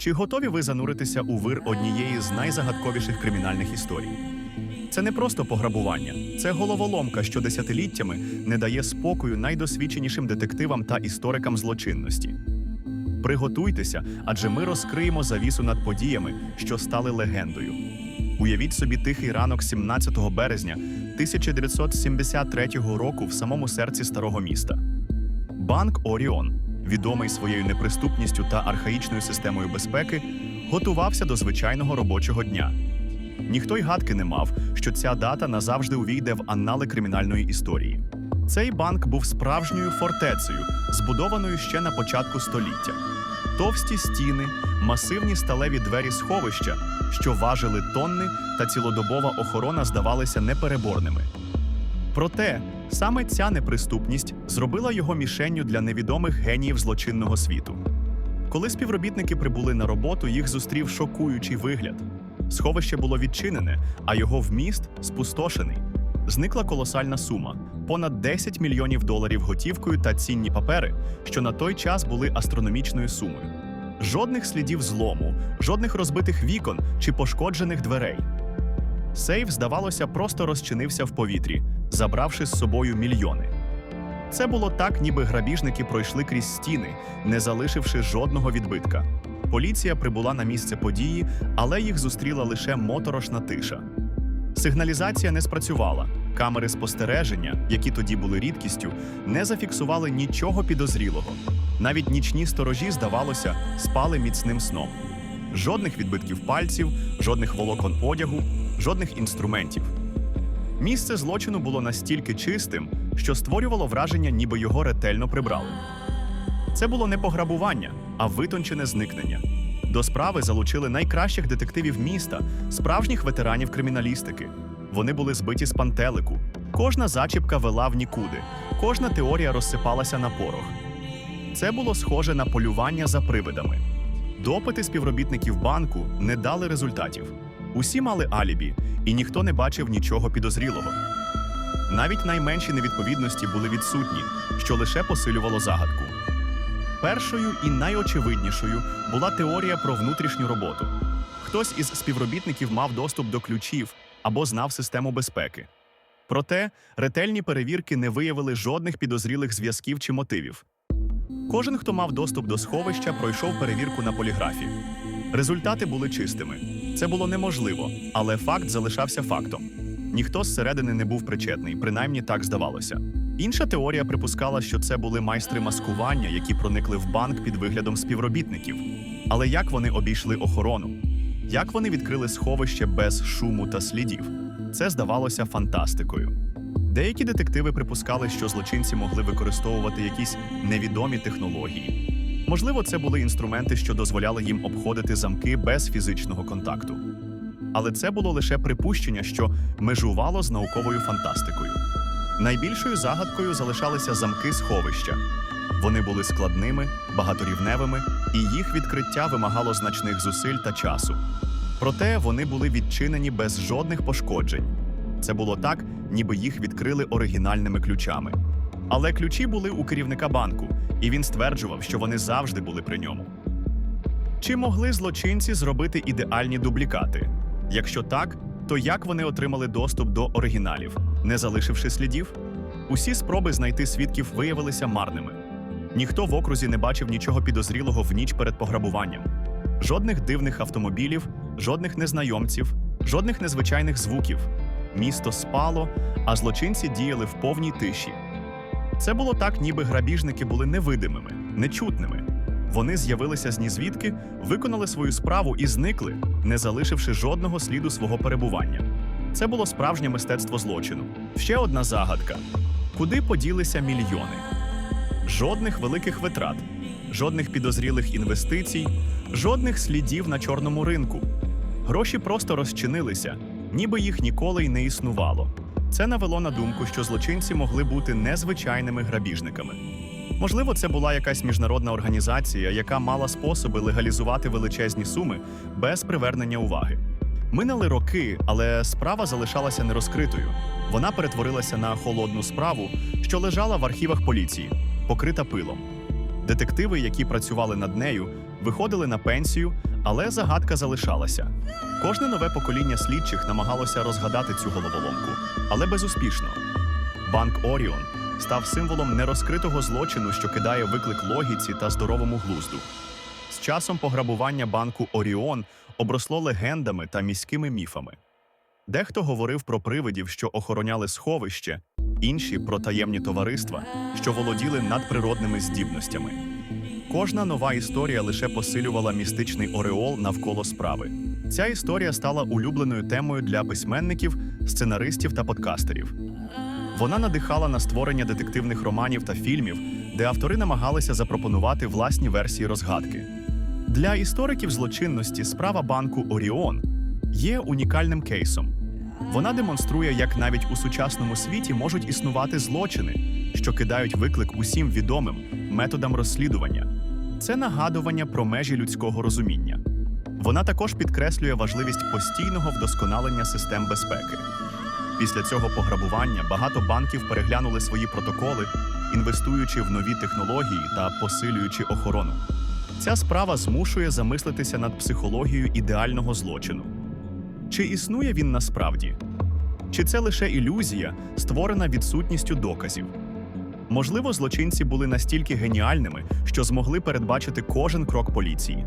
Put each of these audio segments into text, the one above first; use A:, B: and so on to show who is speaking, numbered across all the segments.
A: Чи готові ви зануритися у вир однієї з найзагадковіших кримінальних історій? Це не просто пограбування, це головоломка, що десятиліттями не дає спокою найдосвідченішим детективам та історикам злочинності. Приготуйтеся, адже ми розкриємо завісу над подіями, що стали легендою. Уявіть собі тихий ранок 17 березня 1973 року в самому серці старого міста. Банк Оріон, відомий своєю неприступністю та архаїчною системою безпеки, готувався до звичайного робочого дня. Ніхто й гадки не мав, що ця дата назавжди увійде в аннали кримінальної історії. Цей банк був справжньою фортецею, збудованою ще на початку століття. Товсті стіни, масивні сталеві двері сховища, що важили тонни, та цілодобова охорона здавалися непереборними. Проте саме ця неприступність зробила його мішенню для невідомих геніїв злочинного світу. Коли співробітники прибули на роботу, їх зустрів шокуючий вигляд. Сховище було відчинене, а його вміст спустошений. Зникла колосальна сума понад 10 мільйонів доларів готівкою та цінні папери, що на той час були астрономічною сумою. Жодних слідів злому, жодних розбитих вікон чи пошкоджених дверей. Сейф, здавалося, просто розчинився в повітрі, забравши з собою мільйони. Це було так, ніби грабіжники пройшли крізь стіни, не залишивши жодного відбитка. Поліція прибула на місце події, але їх зустріла лише моторошна тиша. Сигналізація не спрацювала. Камери спостереження, які тоді були рідкістю, не зафіксували нічого підозрілого. Навіть нічні сторожі, здавалося, спали міцним сном. Жодних відбитків пальців, жодних волокон одягу, жодних інструментів. Місце злочину було настільки чистим, що створювало враження, ніби його ретельно прибрали. Це було не пограбування, а витончене зникнення. До справи залучили найкращих детективів міста, справжніх ветеранів криміналістики. Вони були збиті з пантелику. Кожна зачіпка вела в нікуди, кожна теорія розсипалася на порох. Це було схоже на полювання за привидами. Допити співробітників банку не дали результатів. Усі мали алібі, і ніхто не бачив нічого підозрілого. Навіть найменші невідповідності були відсутні, що лише посилювало загадку. Першою і найочевиднішою була теорія про внутрішню роботу. Хтось із співробітників мав доступ до ключів або знав систему безпеки. Проте ретельні перевірки не виявили жодних підозрілих зв'язків чи мотивів. Кожен, хто мав доступ до сховища, пройшов перевірку на поліграфі. Результати були чистими. Це було неможливо, але факт залишався фактом. Ніхто зсередини не був причетний, принаймні так здавалося. Інша теорія припускала, що це були майстри маскування, які проникли в банк під виглядом співробітників. Але як вони обійшли охорону? Як вони відкрили сховище без шуму та слідів? Це здавалося фантастикою. Деякі детективи припускали, що злочинці могли використовувати якісь невідомі технології. Можливо, це були інструменти, що дозволяли їм обходити замки без фізичного контакту. Але це було лише припущення, що межувало з науковою фантастикою. Найбільшою загадкою залишалися замки сховища. Вони були складними, багаторівневими, і їх відкриття вимагало значних зусиль та часу. Проте вони були відчинені без жодних пошкоджень. Це було так, ніби їх відкрили оригінальними ключами. Але ключі були у керівника банку, і він стверджував, що вони завжди були при ньому. Чи могли злочинці зробити ідеальні дублікати? Якщо так, то як вони отримали доступ до оригіналів, не залишивши слідів? Усі спроби знайти свідків виявилися марними. Ніхто в окрузі не бачив нічого підозрілого в ніч перед пограбуванням. Жодних дивних автомобілів, жодних незнайомців, жодних незвичайних звуків. Місто спало, а злочинці діяли в повній тиші. Це було так, ніби грабіжники були невидимими, нечутними. Вони з'явилися з нізвідки, виконали свою справу і зникли, не залишивши жодного сліду свого перебування. Це було справжнє мистецтво злочину. Ще одна загадка: куди поділися мільйони? Жодних великих витрат, жодних підозрілих інвестицій, жодних слідів на чорному ринку. Гроші просто розчинилися, ніби їх ніколи й не існувало. Це навело на думку, що злочинці могли бути незвичайними грабіжниками. Можливо, це була якась міжнародна організація, яка мала способи легалізувати величезні суми без привернення уваги. Минали роки, але справа залишалася нерозкритою. Вона перетворилася на холодну справу, що лежала в архівах поліції, покрита пилом. Детективи, які працювали над нею, виходили на пенсію, Але загадка залишалася. Кожне нове покоління слідчих намагалося розгадати цю головоломку, але безуспішно. Банк Оріон став символом нерозкритого злочину, що кидає виклик логіці та здоровому глузду. З часом пограбування банку Оріон обросло легендами та міськими міфами. Дехто говорив про привидів, що охороняли сховище, інші про таємні товариства, що володіли надприродними здібностями. Кожна нова історія лише посилювала містичний ореол навколо справи. Ця історія стала улюбленою темою для письменників, сценаристів та подкастерів. Вона надихала на створення детективних романів та фільмів, де автори намагалися запропонувати власні версії розгадки. Для істориків злочинності справа банку Оріон є унікальним кейсом. Вона демонструє, як навіть у сучасному світі можуть існувати злочини, що кидають виклик усім відомим методам розслідування. Це нагадування про межі людського розуміння. Вона також підкреслює важливість постійного вдосконалення систем безпеки. Після цього пограбування багато банків переглянули свої протоколи, інвестуючи в нові технології та посилюючи охорону. Ця справа змушує замислитися над психологією ідеального злочину. Чи існує він насправді? Чи це лише ілюзія, створена відсутністю доказів? Можливо, злочинці були настільки геніальними, що змогли передбачити кожен крок поліції.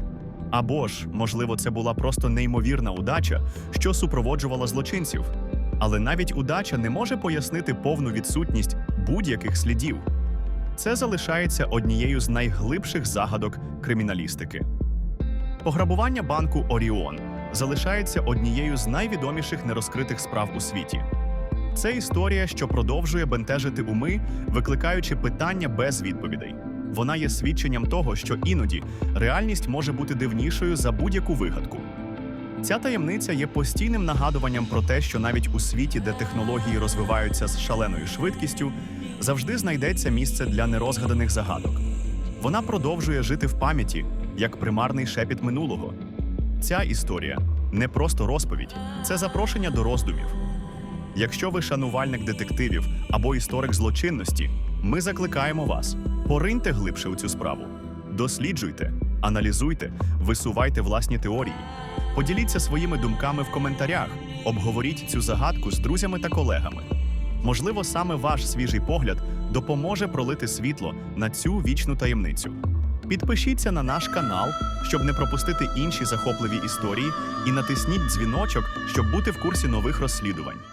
A: Або ж, можливо, це була просто неймовірна удача, що супроводжувала злочинців. Але навіть удача не може пояснити повну відсутність будь-яких слідів. Це залишається однією з найглибших загадок криміналістики. Пограбування банку Оріон залишається однією з найвідоміших нерозкритих справ у світі. Це історія, що продовжує бентежити уми, викликаючи питання без відповідей. Вона є свідченням того, що іноді реальність може бути дивнішою за будь-яку вигадку. Ця таємниця є постійним нагадуванням про те, що навіть у світі, де технології розвиваються з шаленою швидкістю, завжди знайдеться місце для нерозгаданих загадок. Вона продовжує жити в пам'яті, як примарний шепіт минулого. Ця історія не просто розповідь, це запрошення до роздумів. Якщо ви шанувальник детективів або історик злочинності, ми закликаємо вас пориньте глибше у цю справу, досліджуйте, аналізуйте, висувайте власні теорії, поділіться своїми думками в коментарях, обговоріть цю загадку з друзями та колегами. Можливо, саме ваш свіжий погляд допоможе пролити світло на цю вічну таємницю. Підпишіться на наш канал, щоб не пропустити інші захопливі історії, і натисніть дзвіночок, щоб бути в курсі нових розслідувань.